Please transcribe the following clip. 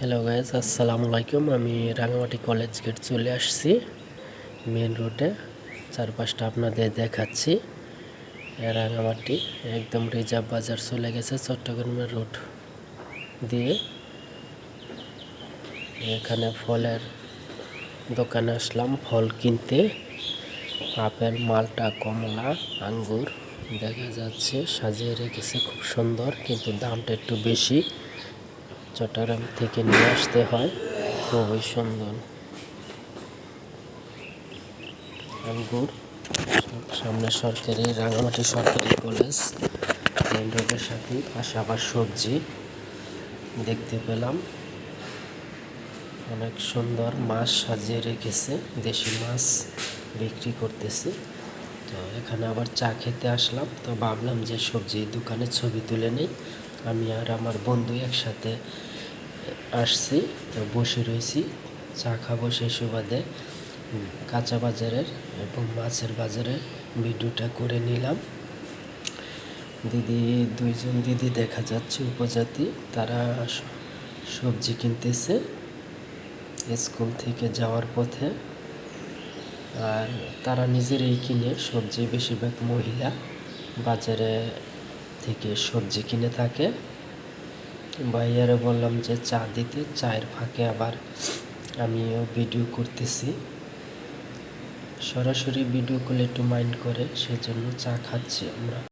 Hello guys আসসালামু আলাইকুম আমি রাঙামাটি কলেজ গেট চলে আসছি মেন রোডে চারপাশটা আপনাদের দেখাচ্ছি। রাঙামাটি একদম রিজার্ভ বাজার চলে গেছে চট্টগ্রামের রোড দিয়ে। এখানে ফলের দোকানে আসলাম, ফল কিনতে। আপেল, মালটা, কমলা, আঙ্গুর দেখা যাচ্ছে, সাজিয়ে রেখেছে, খুব সুন্দর, কিন্তু দামটা একটু বেশি। চট্টগ্রাম থেকে নিয়ে আসতে হয়। খুবই সুন্দর। আঙ্গুর সামনে সরকারি, রাঙামাটি সরকারি কলেজ। মেন রোডের সাথে পাশে আবার সবজি দেখতে পেলাম। অনেক সুন্দর মাছ সাজিয়ে রেখেছে, দেশি মাছ বিক্রি করতেছে। তো এখানে আবার চা খেতে আসলাম। তো ভাবলাম যে সবজি দোকানে ছবি তুলে নেই। আমি আর আমার বন্ধু একসাথে আসছি, তো বসে রয়েছি, চা খাব সেই সুবাদে। কাঁচা বাজারের এবং মাছের বাজারের ভিডিওটা করে নিলাম। দিদি, দুইজন দিদি দেখা যাচ্ছে, উপজাতি, তারা সবজি কিনতেছে স্কুল থেকে যাওয়ার পথে। আর তারা নিজেরাই কিনে, সবজি বেশিরভাগ মহিলা বাজারে থেকে সবজি কিনে থাকে। ভাইয়ারে বললাম যে চা দিতে, চায়ের ফাঁকে আবার আমিও ভিডিও করতেছি। সরাসরি ভিডিও করলে একটু মাইন্ড করে, সেজন্য চা খাচ্ছি আমরা।